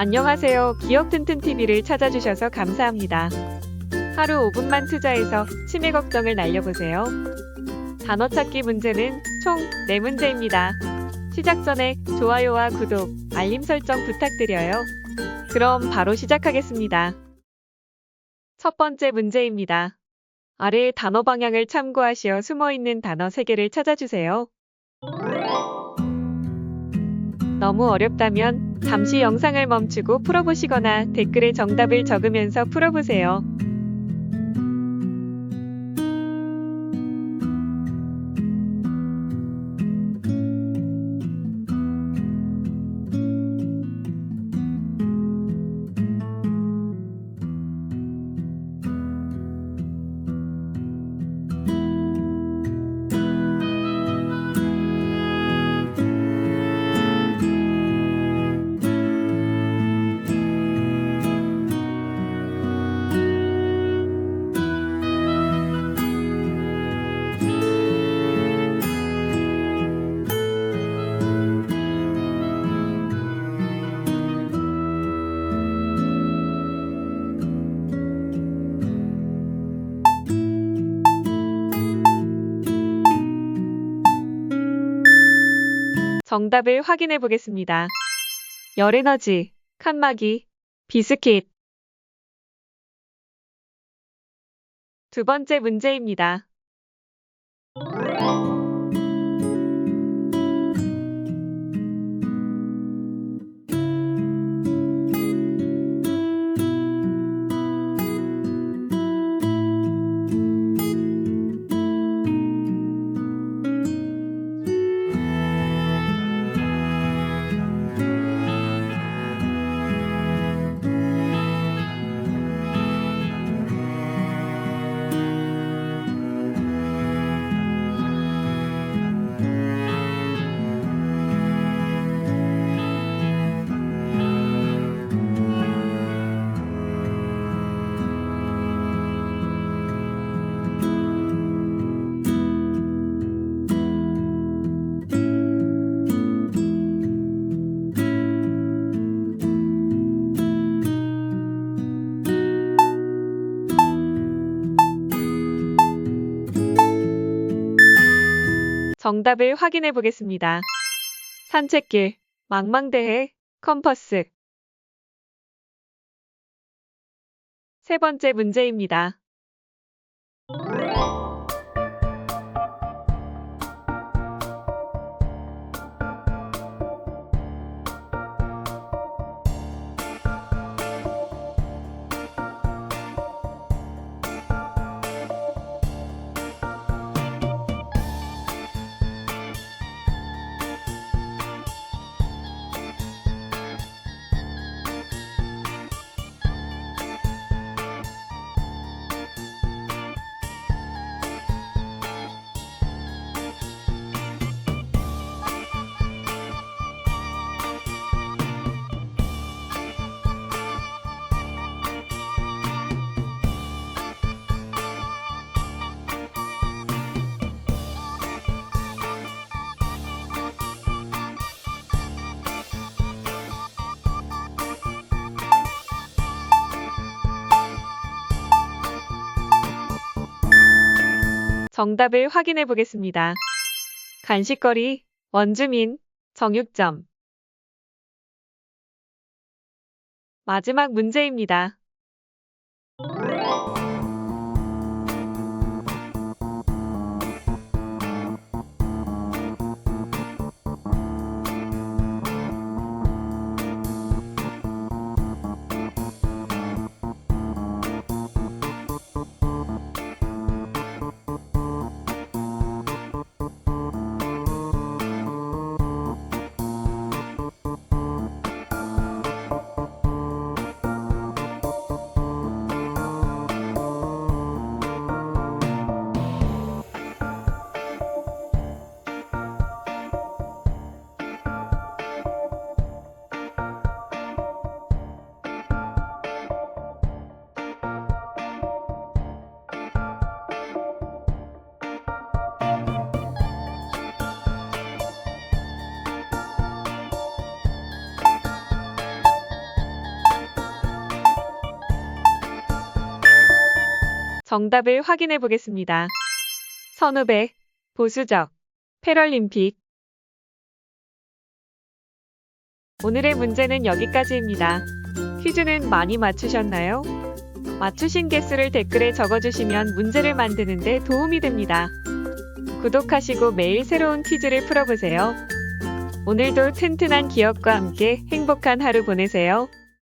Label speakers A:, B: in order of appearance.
A: 안녕하세요. 기억 튼튼 TV를 찾아주셔서 감사합니다. 하루 5분만 투자해서 치매 걱정을 날려보세요. 단어 찾기 문제는 총 4문제입니다. 시작 전에 좋아요와 구독, 알림 설정 부탁드려요. 그럼 바로 시작하겠습니다. 첫 번째 문제입니다. 아래의 단어 방향을 참고하시어 숨어 있는 단어 3개를 찾아주세요. 너무 어렵다면 잠시 영상을 멈추고 풀어보시거나 댓글에 정답을 적으면서 풀어보세요. 정답을 확인해 보겠습니다. 열에너지, 칸막이, 비스킷. 두 번째 문제입니다. 정답을 확인해 보겠습니다. 산책길, 망망대해, 컴퍼스. 세 번째 문제입니다. 정답을 확인해 보겠습니다. 간식거리, 원주민, 정육점. 마지막 문제입니다. 정답을 확인해 보겠습니다. 선후배, 보수적, 패럴림픽. 오늘의 문제는 여기까지입니다. 퀴즈는 많이 맞추셨나요? 맞추신 개수를 댓글에 적어주시면 문제를 만드는 데 도움이 됩니다. 구독하시고 매일 새로운 퀴즈를 풀어보세요. 오늘도 튼튼한 기억과 함께 행복한 하루 보내세요.